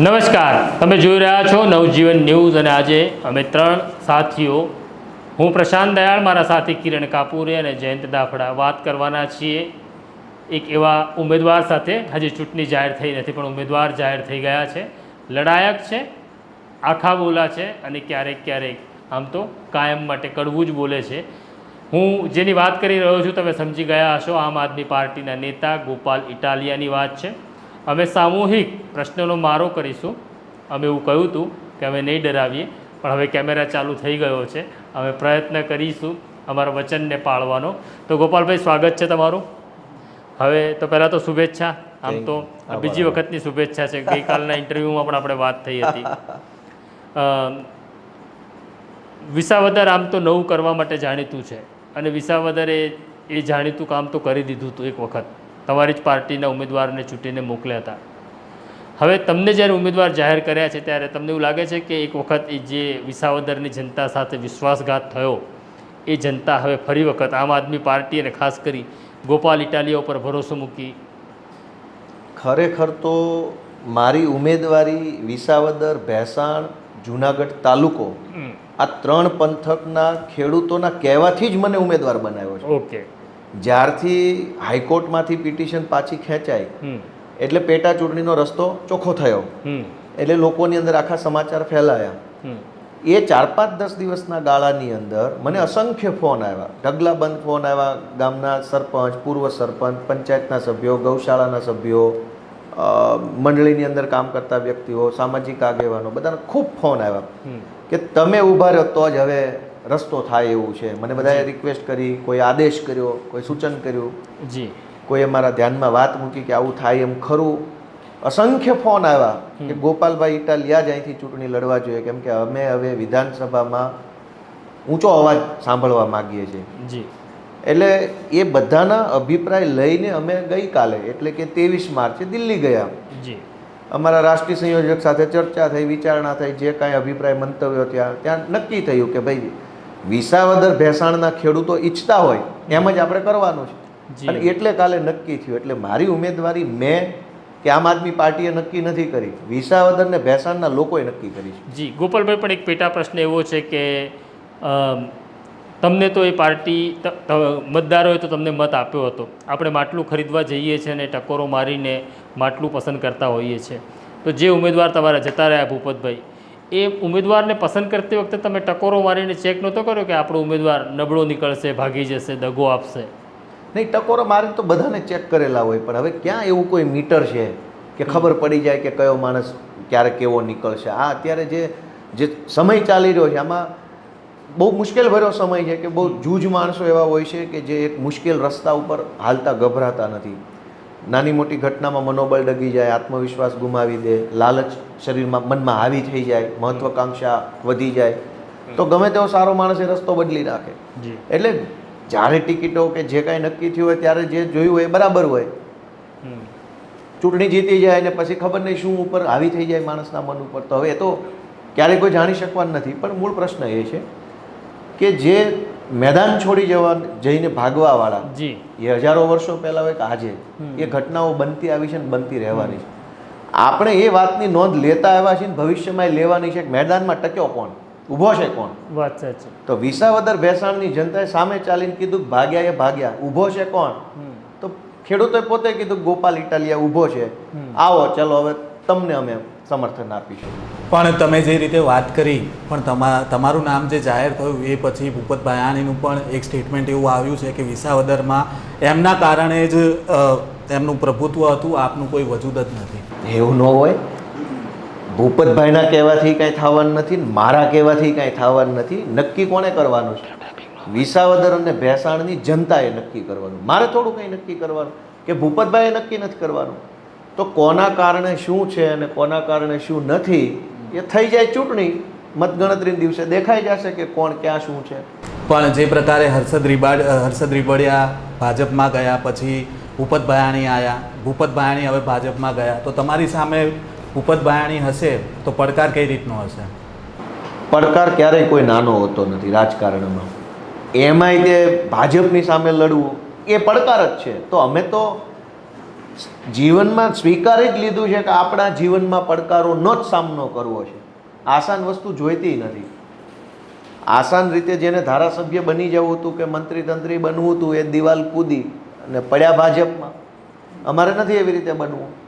નમસ્કાર. તમે જોઈ રહ્યા છો નવજીવન ન્યૂઝ અને આજે અમે ત્રણ સાથીઓ. હું પ્રશાંત દયાળ, મારા સાથી કિરણ કાપુરે અને જયંત દાફડા વાત કરવાના છીએ. એક એવા ઉમેદવાર સાથે, હજી ચૂંટણી જાહેર થઈ નથી, પણ ઉમેદવાર જાહેર થઈ ગયા છે. લડાયક છે, આખા બોલા છે અને ક્યારેક ક્યારેક આમ તો કાયમ માટે કડવું જ બોલે છે. હું જેની વાત કરી રહ્યો છું, તમે સમજી ગયા હશો, આમ આદમી પાર્ટીના નેતા ગોપાલ ઇટાલિયાની વાત છે. અમે સામૂહિક પ્રશ્નોનો મારો કરીશું. અમે એવું કહ્યું હતું કે અમે નહીં ડરાવીએ પણ હવે કેમેરા ચાલુ થઈ ગયો છે. અમે પ્રયત્ન કરીશું અમારા વચનને પાળવાનો. તો ગોપાલભાઈ સ્વાગત છે તમારું. હવે તો પહેલાં તો શુભેચ્છા. આમ તો બીજી વખતની શુભેચ્છા છે. ગઈકાલના ઇન્ટરવ્યૂમાં પણ આપણે વાત થઈ હતી. વિસાવદર આમ તો નવું કરવા માટે જાણીતું છે. અને વિસાવદરે એ જાણીતું કામ તો કરી દીધું હતું એક વખત. તમારી જ પાર્ટીના ઉમેદવારને ચૂંટીને મોકલ્યા હતા. હવે તમને જ્યારે ઉમેદવાર જાહેર કર્યા છે ત્યારે તમને એવું લાગે છે કે એક વખત એ જે વિસાવદરની જનતા સાથે વિશ્વાસઘાત થયો એ જનતા હવે ફરી વખત આમ આદમી પાર્ટી અને ખાસ કરી ગોપાલ ઇટાલિયા ઉપર ભરોસો મૂકી. ખરેખર તો મારી ઉમેદવારી વિસાવદર ભેસાણ જુનાગઢ તાલુકો આ ત્રણ પંથકના ખેડૂતોના કહેવાથી જ મને ઉમેદવાર બનાવ્યો છે. ઓકે. જ્યારથી હાઈકોર્ટમાંથી પિટિશન પાછી ખેંચાઈ એટલે પેટા ચૂંટણીનો રસ્તો ચોખ્ખો થયો. એટલે લોકોની અંદર આખા સમાચાર ફેલાયા. એ ચાર પાંચ દસ દિવસના ગાળાની અંદર મને અસંખ્ય ફોન આવ્યા. ઢગલાબંધ ફોન આવ્યા ગામના સરપંચ પૂર્વ સરપંચ પંચાયતના સભ્યો ગૌશાળાના સભ્યો મંડળીની અંદર કામ કરતા વ્યક્તિઓ સામાજિક આગેવાનો બધાના ખૂબ ફોન આવ્યા કે તમે ઊભા રહ્યો તો જ હવે રસ્તો થાય એવું છે. મને બધાએ રિક્વેસ્ટ કરી કોઈ આદેશ કર્યો કોઈ સૂચન કર્યું. જી. કોઈએ મારા ધ્યાનમાં વાત મૂકી કે આવું થાય એમ ખરું. અસંખ્ય ફોન આવ્યા કે ગોપાલભાઈ ઇટાલિયા જ અહીંથી ચૂંટણી લડવા જોઈએ. કેમ કે અમે હવે વિધાનસભામાં ઊંચો અવાજ સાંભળવા માગીએ છીએ. જી. એટલે એ બધાના અભિપ્રાય લઈને અમે ગઈકાલે એટલે કે ત્રેવીસ માર્ચે દિલ્હી ગયા. જી. અમારા રાષ્ટ્રીય સંયોજક સાથે ચર્ચા થઈ વિચારણા થઈ જે કાંઈ અભિપ્રાય મંતવ્યો ત્યાં ત્યાં નક્કી થયું કે ભાઈ વિસાવદર ભેસાણના ખેડૂતો ઈચ્છતા હોય એમ જ આપણે કરવાનું છે. અને એટલે કાલે નક્કી થયું એટલે મારી ઉમેદવારી મેં કે આમ આદમી પાર્ટીએ નક્કી નથી કરી. વિસાવદર ને ભેસાણના લોકોએ નક્કી કરી છે. જી ગોપાલભાઈ પણ એક પેટા પ્રશ્ન એવો છે કે તમને તો એ પાર્ટી મતદારોએ તો તમને મત આપ્યો હતો. આપણે માટલું ખરીદવા જઈએ છીએ અને ટકોરો મારીને માટલું પસંદ કરતા હોઈએ છીએ. તો જે ઉમેદવાર તમારા જતા રહ્યા ભૂપતભાઈ એ ઉમેદવારને પસંદ કરતી વખતે તમે ટકોરો મારીને ચેક નહોતો કર્યો કે આપણો ઉમેદવાર નબળો નીકળશે ભાગી જશે દગો આપશે? નહીં ટકોરો મારી તો બધાને ચેક કરેલા હોય પણ હવે ક્યાં એવું કોઈ મીટર છે કે ખબર પડી જાય કે કયો માણસ ક્યારે કેવો નીકળશે? આ અત્યારે જે જે સમય ચાલી રહ્યો છે આમાં બહુ મુશ્કેલ ભર્યો સમય છે કે બહુ જૂજ માણસો એવા હોય છે કે જે એક મુશ્કેલ રસ્તા ઉપર હાલતા ગભરાતા નથી. નાની મોટી ઘટનામાં મનોબળ ડગી જાય આત્મવિશ્વાસ ગુમાવી દે લાલચ શરીરમાં મનમાં હાવી થઈ જાય મહત્વાકાંક્ષા વધી જાય. તો ગમે તેવો સારો માણસ એ રસ્તો બદલી નાખે. એટલે જ્યારે ટિકિટો કે જે કાંઈ નક્કી થયું હોય ત્યારે જે જોયું હોય એ બરાબર હોય. ચૂંટણી જીતી જાય ને પછી ખબર નહીં શું ઉપર હાવી થઈ જાય માણસના મન ઉપર. તો હવે એ તો ક્યારેય કોઈ જાણી શકવાનું નથી. પણ મૂળ પ્રશ્ન એ છે કે જે મેદાન છોડી જવા જઈને ભાગવાવાળા જી. એ હજારો વર્ષો પહેલાં હોય કે આજે એ ઘટનાઓ બનતી આવી છે ને બનતી રહેવાની છે. આપણે એ વાતની નોંધ લેતા આવ્યા છીએ ને ભવિષ્યમાં એ લેવાની છે કે મેદાનમાં ટક્યો કોણ? ઊભો છે કોણ? વાત સાચી. તો વિસાવદર ભેસાણની જનતાએ સામે ચાલીને કીધું કે ભાગ્યા એ ભાગ્યા ઊભો છે કોણ? તો ખેડૂતોએ પોતે કીધું કે ગોપાલ ઇટાલિયા ઊભો છે. આવો ચલો હવે તમને અમે સમર્થન આપીશું. પણ તમે જે રીતે વાત કરી પણ તમા તમારું નામ જે જાહેર થયું એ પછી ભૂપત ભાયાણીનું પણ એક સ્ટેટમેન્ટ એવું આવ્યું છે કે વિસાવદરમાં એમના કારણે જ એમનું પ્રભુત્વ હતું આપનું કોઈ વજૂદ જ નથી. એવું ન હોય. ભૂપતભાઈના કહેવાથી કાંઈ થવાનું નથી મારા કહેવાથી કાંઈ થવાનું નથી નક્કી કોણે કરવાનું છે? વિસાવદર અને ભેસાણની જનતાએ નક્કી કરવાનું. મારે થોડું કંઈ નક્કી કરવાનું કે ભૂપતભાઈએ નક્કી નથી કરવાનું. તો કોના કારણે શું છે અને કોના કારણે શું નથી એ થઈ જાય ચૂંટણી. મતગણતરીના દિવસે દેખાઈ જશે કે કોણ ક્યાં શું છે. પણ જે પ્રકારે હર્ષદ રીબાડ હર્ષદ રીબડિયા ભાજપમાં ગયા પછી ભૂપત ભાયાણી આવ્યા ભૂપત ભાયાણી હવે ભાજપમાં ગયા. તો તમારી સામે ભૂપત ભાયાણી હશે તો પડકાર કઈ રીતનો હશે? પડકાર ક્યારેય કોઈ નાનો હોતો નથી રાજકારણમાં. એમાંય તે ભાજપની સામે લડવું એ પડકાર જ છે. તો અમે તો જીવનમાં સ્વીકારી જ લીધું છે કે આપણા જીવનમાં પડકારોનો જ સામનો કરવો છે. આસાન વસ્તુ જોઈતી નથી. આસાન રીતે જેને ધારાસભ્ય બની જવું હતું કે મંત્રી તંત્રી બનવું હતું, એ દિવાલ કૂદી અને પડ્યા ભાજપમાં. અમારે નથી એવી રીતે બનવું.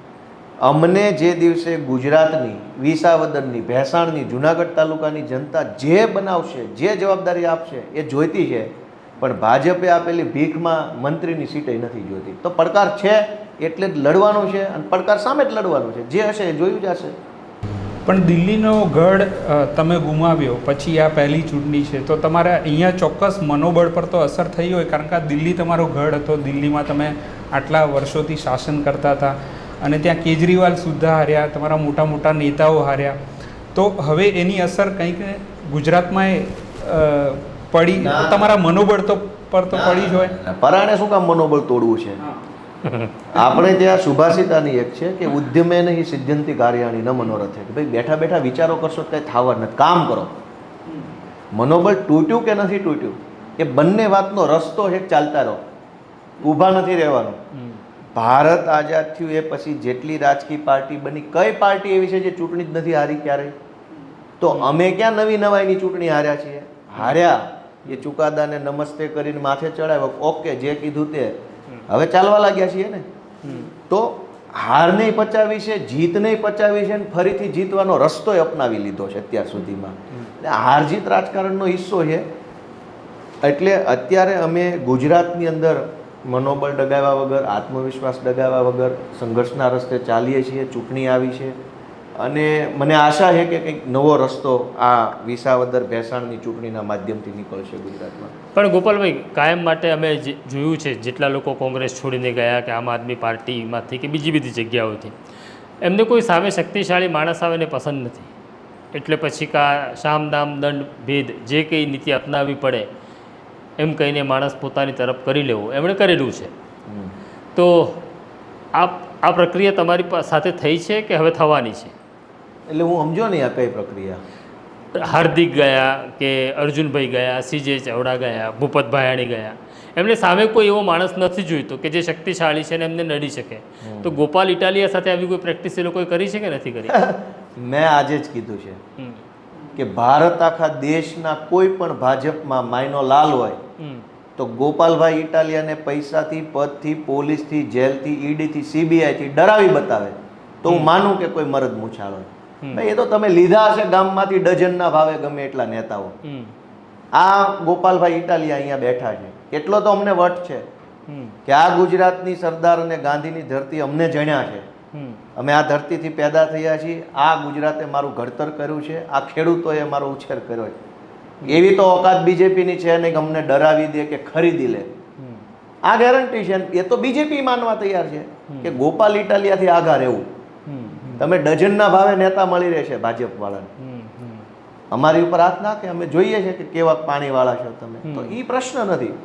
અમને જે દિવસે ગુજરાતની વિસાવદરની ભેસાણની, જુનાગઢ તાલુકાની જનતા જે બનાવશે, જે જવાબદારી આપશે, એ જોઈતી છે. પણ ભાજપે આપેલી ભીખમાં મંત્રીની સીટે નથી જોઈતી. તો પડકાર છે એટલે જ લડવાનો છે અને પડકાર સામે જ લડવાનો છે. જે હશે એ જોયું જ હશે. પણ દિલ્હીનો ગઢ તમે ગુમાવ્યો. પછી આ પહેલી ચૂંટણી છે. તો તમારે અહીંયા ચોક્કસ મનોબળ પર તો અસર થઈ હોય કારણ કે આ દિલ્હી તમારો ગઢ હતો. દિલ્હીમાં તમે આટલા વર્ષોથી શાસન કરતા હતા અને ત્યાં કેજરીવાલ સુદ્ધા હાર્યા તમારા મોટા મોટા નેતાઓ હાર્યા. તો હવે એની અસર કંઈક ગુજરાતમાં પડી? તમારા મનોબળ તો પર તો પડી જ હોય. પરાણે શું કામ મનોબળ તોડવું છે? આપણે ત્યાં સુભાષિતાની એક છે કે ઉદ્યમે નહીં સિદ્ધંતિ કાર્યાણી ન મનોરથે કે ભાઈ બેઠા બેઠા વિચારો કરશો તો કંઈ થાવર નથી. કામ કરો. મનોબળ તૂટ્યું કે નથી તૂટ્યું? એ બંને વાતનો રસ્તો છે ચાલતા રહો. ઊભા નથી રહેવાનું. ભારત આઝાદ થયું એ પછી જેટલી રાજકીય પાર્ટી બની કઈ પાર્ટી એવી છે જે ચૂંટણી જ નથી હારી ક્યારેય? તો અમે ક્યાં નવી નવાઈની ચૂંટણી હાર્યા છીએ? હાર્યા. એ ચુકાદાને નમસ્તે કરીને માથે ચડાવ્યો. ઓકે જે કીધું તે. હવે ચાલવા લાગ્યા છીએ ને? તો હાર નહીં પચાવી છે જીત નહીં પચાવી છે ને ફરીથી જીતવાનો રસ્તો અપનાવી લીધો છે અત્યાર સુધીમાં. હાર જીત રાજકારણનો હિસ્સો છે. એટલે અત્યારે અમે ગુજરાતની અંદર મનોબળ ડગાવ્યા વગર આત્મવિશ્વાસ ડગાવ્યા વગર સંઘર્ષના રસ્તે ચાલીએ છીએ ચૂંટણી આવી છે. અને મને આશા છે કે કંઈક નવો રસ્તો આ વિસાવદર ભેસાણની ચૂંટણીના માધ્યમથી નીકળશે ગુજરાતમાં. પણ ગોપાલભાઈ કાયમ માટે અમે જે જોયું છે જેટલા લોકો કોંગ્રેસ છોડીને ગયા કે આમ આદમી પાર્ટીમાંથી કે બીજી બધી જગ્યાઓથી એમને કોઈ સામે શક્તિશાળી માણસ આવે પસંદ નથી. એટલે પછી કા શામ દામ દંડ ભેદ જે કંઈ નીતિ અપનાવવી પડે એમ કહીને માણસ પોતાની તરફ કરી લેવો એમણે કરેલું છે. તો આ આ પ્રક્રિયા તમારી સાથે થઈ છે કે હવે થવાની છે? એટલે હું સમજો નહીં આ કઈ પ્રક્રિયા? હાર્દિક ગયા કે અર્જુનભાઈ ગયા સીજે ચાવડા ગયા ભૂપત ભાયાણી ગયા. એમને સામે કોઈ એવો માણસ નથી જોઈતો કે જે શક્તિશાળી છે ને એમને નડી શકે. તો ગોપાલ ઇટાલિયા સાથે આવી કોઈ પ્રેક્ટિસ એ લોકોએ કરી છે કે નથી કરી? મેં આજે જ કીધું છે કે ભારત આખા દેશના કોઈ પણ ભાજપમાં માયનો લાલ હોય. તો ગોપાલભાઈ ઇટાલિયાને પૈસાથી પદથી પોલીસથી જેલથી ઈડીથી સીબીઆઈથી ડરાવી બતાવે. તો હું માનું કે કોઈ મરદ મૂછાળો. ભાઈ એ તો તમે લીધા હશે ગામમાંથી ડઝનના ભાવે ગમે એટલા નેતાઓ. આ ગોપાલભાઈ ઇટાલિયા અહીંયા બેઠા છે. એટલો તો અમને વટ છે કે આ ગુજરાતની સરદાર અને ગાંધીની ધરતી અમને જણ્યા છે. અમે આ ધરતીથી પેદા થયા છીએ. આ ગુજરાતે મારું ઘડતર કર્યું છે. આ ખેડૂતોએ મારો ઉછેર કર્યો છે. એવી તો ઓકાત બીજેપીની છે નહીં અમને ડરાવી દે કે ખરીદી લે. આ ગેરંટી છે. એ તો બીજેપી માનવા તૈયાર છે કે ગોપાલ ઇટાલિયાથી આઘા રહેવું. તમે ડઝનના ભાવે નેતા મળી રહેશે ભાજપ વાળાને હમ. હમ. અમારી ઉપર હાથ નાખે અમે જોઈએ છે કે કેવા પાણીવાળા છો તમે. તો એ પ્રશ્ન નથી.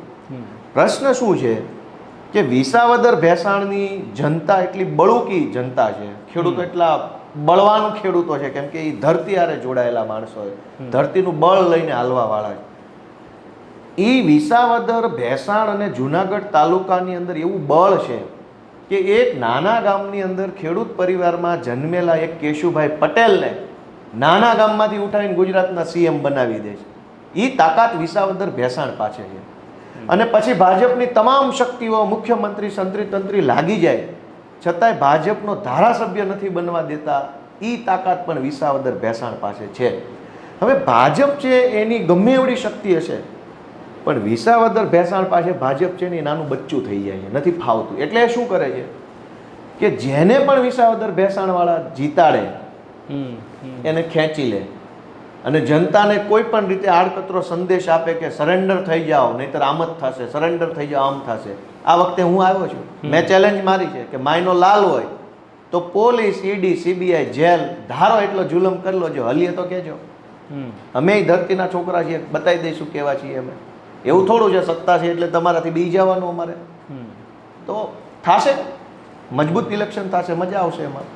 પ્રશ્ન શું છે? કે વિસાવદર ભેસાણની જનતા એટલી બળુકી જનતા છે. ખેડૂતો એટલા બળવાન ખેડૂતો છે કેમ કે એ ધરતી આરે જોડાયેલા માણસો ધરતીનું બળ લઈને હાલવા વાળા છે. એ વિસાવદર ભેસાણ અને જુનાગઢ તાલુકાની અંદર એવું બળ છે કે એક નાના ગામની અંદર ખેડૂત પરિવારમાં જન્મેલા એક કેશુભાઈ પટેલને નાના ગામમાંથી ઉઠાવીને ગુજરાતના સીએમ બનાવી દે છે. એ તાકાત વિસાવદર ભેસાણ પાસે છે. અને પછી ભાજપની તમામ શક્તિઓ મુખ્યમંત્રી સંત્રી તંત્રી લાગી જાય. છતાંય ભાજપનો ધારાસભ્ય નથી બનવા દેતા. એ તાકાત પણ વિસાવદર ભેસાણ પાસે છે. હવે ભાજપ છે એની ગમે એવડી શક્તિ હશે. પણ વિસાવદર ભેસાણ પાસે ભાજપ છે ને એ નાનું બચ્ચું થઈ જાય છે નથી ફાવતું. એટલે શું કરે છે? કે જેને પણ વિસાવદર ભેસાણવાળા જીતાડે. એને ખેંચી લે. અને જનતાને કોઈ પણ રીતે આડકતરો સંદેશ આપે કે સરેન્ડર થઈ જાઓ નહીતર આમ જ થશે સરેન્ડર થઈ જાઓ આમ થશે. આ વખતે હું આવ્યો છું. મેં ચેલેન્જ મારી છે કે માયનો લાલ હોય તો પોલીસ ઈડી સીબીઆઈ જેલ ધારો એટલો જુલમ કરી લો જો હલીએ તો કહેજો. અમે ધરતીના છોકરા છીએ બતાવી દઈશું કેવા છીએ અમે. એવું થોડું છે સત્તા છે એટલે તમારાથી બી જવાનું અમારે. તો થાશે મજબૂત ઇલેક્શન થશે મજા આવશે એમાં.